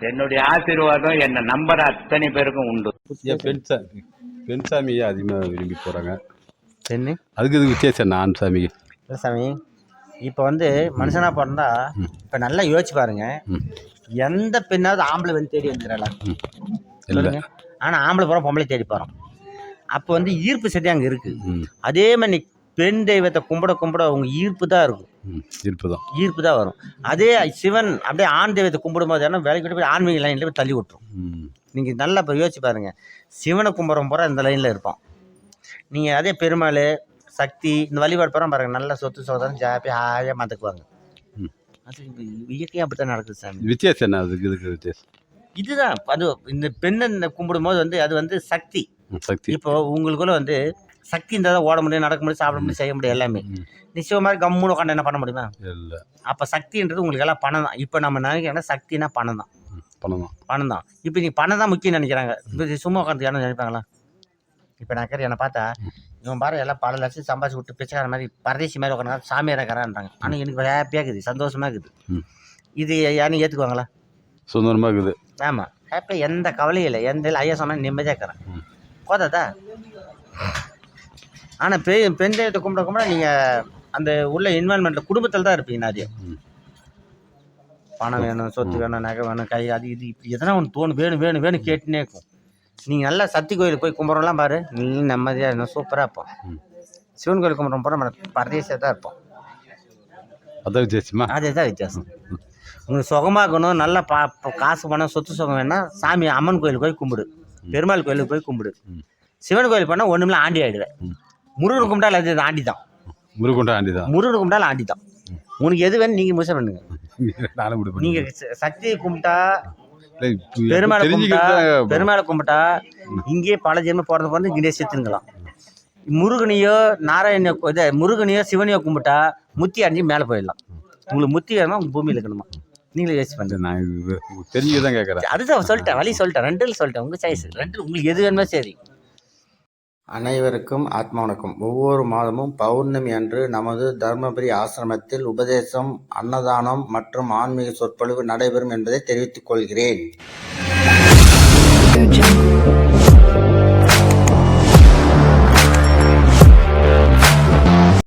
என்னுடைய ஆசீர்வாதம் என்ன நம்பர் அத்தனை பேருக்கும் உண்டு. ஏன் பெண் சாமி? பெண் சாமியை அதிகமாக விரும்பி போகிறாங்க பெண்ணு அதுக்கு இது வித்தியாசம் என்ன ஆண் சாமி சாமி இப்போ வந்து மனுஷனாக பிறந்தா இப்போ நல்லா யோசிச்சு பாருங்க. எந்த பெண்ணாவது ஆம்பளை வந்து தேடி வந்துடுறா ம். இல்லை. சொல்லுங்க. ஆனால் ஆம்பளை போகிறோம் பொம்பளை தேடி போகிறோம் அப்போ வந்து ஈர்ப்பு சக்தி அங்கே இருக்குது அதே மாதிரி பெண் தெய்வத்தை கும்பிட கும்பிட உங்க ஈர்ப்பு தான் இருக்கும். ம் இருப்பு தான். ஈர்ப்பு தான் வரும். அதே சிவன் அப்படியே ஆண் தெய்வத்தை கும்பிடும்போது ஏன்னா வேலைக்கு போய் ஆன்மீக லைனில் போய் தள்ளி விட்டுரும். நீங்கள் நல்லா இப்போ யோசிச்சு பாருங்க. சிவனை கும்பிட்றோம் பூரா இந்த லைனில் இருப்பான். நீங்கள் அதே பெருமாள் சக்தி இந்த வழிபாடு போகிறோம் பாருங்க நல்ல சொத்து சோதனை ஜாப்பி ஹாயாக மாற்றுக்குவாங்க ம். அது இயற்கையாக அப்படி தான் நடக்குது சாமி. வித்தியாசம் என்ன அதுக்கு இதுக்கு வித்தியாசம்? இதுதான் அது இந்த பெண்ணை இந்த கும்பிடும்போது வந்து அது வந்து சக்தி. சக்தி. இப்போ உங்களுக்குள்ள வந்து சக்தி இருந்தால் தான் ஓட முடியும் நடக்க முடியும் சாப்பிட முடியும் செய்ய முடியும் எல்லாமே. ம். நிச்சயம் மாதிரி கம்முன்னு உட்காந்து என்ன பண்ண முடியுமா? இல்லை. அப்போ சக்தின்றது உங்களுக்கு எல்லாம் பணம் தான். இப்போ நம்ம நினைக்கிறோம்னா சக்தினா பணம் தான். பணம் தான். பணம் தான். இப்போ நீ பணம் தான் முக்கியம் நினைக்கிறாங்க. இப்போ சும்மா உட்காந்து யாரும் நினைப்பாங்களா? இப்போ நான் கேட்குறேன் என்னை பார்த்தா இவன் பாரு எல்லாம் பல லட்சம் சம்பாதிச்சு விட்டு பிச்சைக்கார மாதிரி பரதேசி மாதிரி உட்காந்து சாமியார் இருக்கிறான்றாங்க ஆனால் எனக்கு ஹாப்பியாக இருக்குது சந்தோஷமாக இருக்குது. இது யாரும் ஏற்றுக்குவாங்களா சுதந்திரமாக இருக்குது. ஆமாம் ஹாப்பியாக எந்த கவலையும் இல்லை. எந்த ஐயா சொன்னால் நிம்மதியாக இருக்கிறேன். போதாதா? ஆனால் பெ பெண் தெய்வத்தை கும்பிட கும்பிட நீங்கள் அந்த உள்ள இன்வால்மெண்ட்டில் குடும்பத்தில் தான் இருப்பீங்க நிறைய. பணம் வேணும் சொத்து வேணும் நகை வேணும் கை அது இது இப்படி எதனா ஒன்று தோணும் வேணும் வேணும் வேணும் கேட்டுனே இருக்கும். நீங்கள் நல்லா சக்தி கோயிலுக்கு போய் கும்பிட்றோம்லாம் பாரு நீ நிம்மதியாக இருந்தோம் சூப்பராக இருப்போம். சிவன் கோயில் கும்பிட்றோம் போகிற நம்ம பரதேசியாக தான் இருப்போம். அதான் வித்தியாசமா? அதுதான் வித்தியாசம். உங்களுக்கு சுகமாக்கணும் நல்லா பா காசு பணம் சொத்து சுகம் வேணா சாமி அம்மன் கோயிலுக்கு போய் கும்பிடு. பெருமாள் கோயிலுக்கு போய் கும்பிடு. சிவன் கோயில் போனால் ஒன்றுமில்ல ஆண்டி ஆகிடுவேன். முருகன் கும்பிட்டால் அது ஆண்டி தான் முருகொண்ட ஆண்டி தான் முருகன் கும்பிட்டாலும் ஆண்டி தான் உனக்கு எது வேணும் நீங்கள் முசை பண்ணுங்க. நானும் பண்ணி நீங்கள் சக்தியை கும்பிட்டா பெருமாளை கும்பிட்டா பெருமாளை கும்பிட்டா இங்கேயே பல ஜென்மம் பிறந்து பிறந்து இங்கே செத்துருங்களாம். முருகனையோ நாராயணியோ இதை முருகனையோ சிவனையோ கும்பிட்டா முத்தி அடைஞ்சு மேலே போயிடலாம். உங்களுக்கு முத்தி வேணுமா? உங்க பூமியில் இருக்கணுமா? நீங்களே யோசிச்சு பண்ணுங்க நான் தான் கேட்குறேன். அதுதான் சொல்லிட்டேன் வழி சொல்லிட்டேன் ரெண்டில் சொல்லிட்டேன். உங்கள் சாய்ஸ் ரெண்டு உங்களுக்கு எது வேணுமோ சரி. அனைவருக்கும் ஆத்மா வணக்கம் ஒவ்வொரு மாதமும் பௌர்ணமி அன்று நமது தர்மபுரி ஆசிரமத்தில் உபதேசம் அன்னதானம் மற்றும் ஆன்மீக சொற்பொழிவு நடைபெறும் என்பதை தெரிவித்துக் கொள்கிறேன்.